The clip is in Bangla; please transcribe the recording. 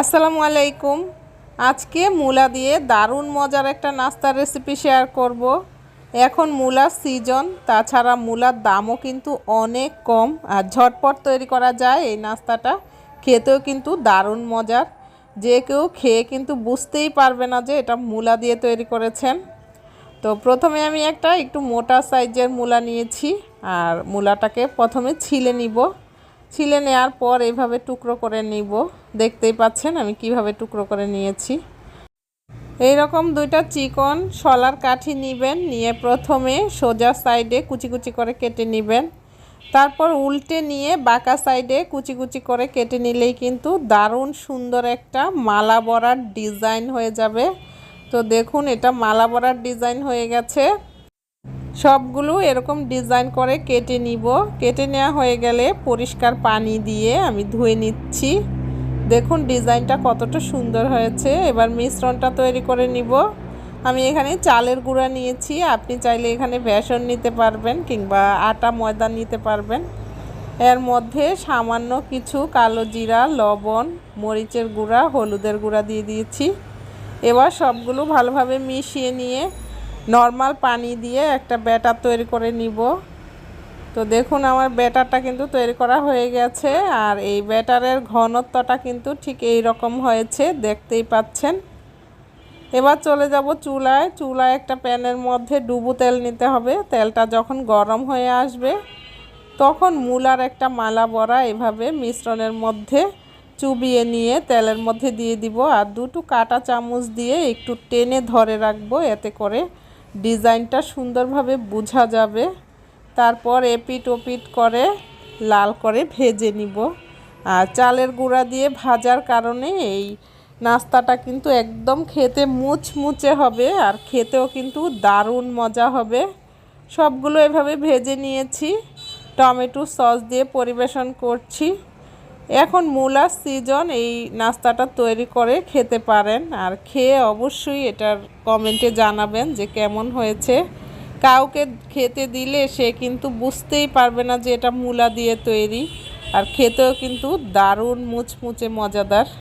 আসসালামু আলাইকুম। আজকে মূলা দিয়ে দারুণ মজার একটা নাস্তার রেসিপি শেয়ার করব। এখন মূলার সিজন তাছাড়া মূলার দামও কিন্তু অনেক কম। আর ঝটপট তৈরি করা যায় এই নাস্তাটা। খেতেও কিন্তু দারুণ মজার। যে কেউ খেয়ে কিন্তু বুঝতেই পারবে না যে এটা মূলা দিয়ে তৈরি করেছেন। তো প্রথমে আমি একটা একটু মোটা সাইজের মূলা নিয়েছি। আর মূলাটাকে প্রথমে ছিলে নিব। ছিলে নেওয়ার পর এইভাবে টুকরো করে নিব। দেখতেই পাচ্ছেন আমি কীভাবে টুকরো করে নিয়েছি। এই রকম দুইটা চিকন শলার কাঠি নেবেন, নিয়ে প্রথমে সোজা সাইডে কুচি কুচি করে কেটে নেবেন। তারপর উল্টে নিয়ে বাঁকা সাইডে কুচি কুচি করে কেটে নিলেই কিন্তু দারুণ সুন্দর একটা মালা বরার ডিজাইন হয়ে যাবে। তো দেখুন, এটা মালা বরার ডিজাইন হয়ে গেছে। সবগুলো এরকম ডিজাইন করে কেটে নিব। কেটে নেওয়া হয়ে গেলে পরিষ্কার পানি দিয়ে আমি ধুয়ে নিচ্ছি। দেখুন ডিজাইনটা কতটা সুন্দর হয়েছে। এবার মিশ্রণটা তৈরি করে নিব। আমি এখানে চালের গুঁড়া নিয়েছি। আপনি চাইলে এখানে বেসন নিতে পারবেন কিংবা আটা, ময়দা নিতে পারবেন। এর মধ্যে সামান্য কিছু কালো জিরা, লবণ, মরিচের গুঁড়া, হলুদের গুঁড়া দিয়ে দিয়েছি। এবার সবগুলো ভালোভাবে মিশিয়ে নিয়ে নর্মাল পানি দিয়ে একটা ব্যাটার তৈরি করে নিব। তো দেখুন আমার ব্যাটারটা কিন্তু তৈরি করা হয়ে গেছে আর এই ব্যাটারের ঘনত্বটা কিন্তু ঠিক এই রকম হয়েছে, দেখতেই পাচ্ছেন। এবার চলে যাব চুলায়। চুলায় একটা প্যানের মধ্যে ডুবু তেল নিতে হবে। তেলটা যখন গরম হয়ে আসবে, তখন মূলার একটা মালা বড়া এভাবে মিশ্রণের মধ্যে চুবিয়ে নিয়ে তেলের মধ্যে দিয়ে দিব। আর দুটো কাটা চামচ দিয়ে একটু টেনে ধরে রাখব এতে করে ডিজাইনটা সুন্দরভাবে বোঝা যাবে। তারপর এপিট ওপিট করে লাল করে ভেজে নিব। আর চালের গুঁড়া দিয়ে ভাজার কারণে এই নাস্তাটা কিন্তু একদম খেতে মুচমুচে হবে আর খেতেও কিন্তু দারুণ মজা হবে। সবগুলো এভাবে ভেজে নিয়েছি। টমেটো সস দিয়ে পরিবেশন করছি। এখন মূলার সিজন এই নাস্তাটা তৈরি করে খেতে পারেন আর খেয়ে অবশ্যই এটার কমেন্টে জানাবেন যে কেমন হয়েছে। কাউকে খেতে দিলে সে কিন্তু বুঝতেই পারবে না যে এটা মূলা দিয়ে তৈরি। আর খেতেও কিন্তু দারুণ মুচমুচে মজাদার।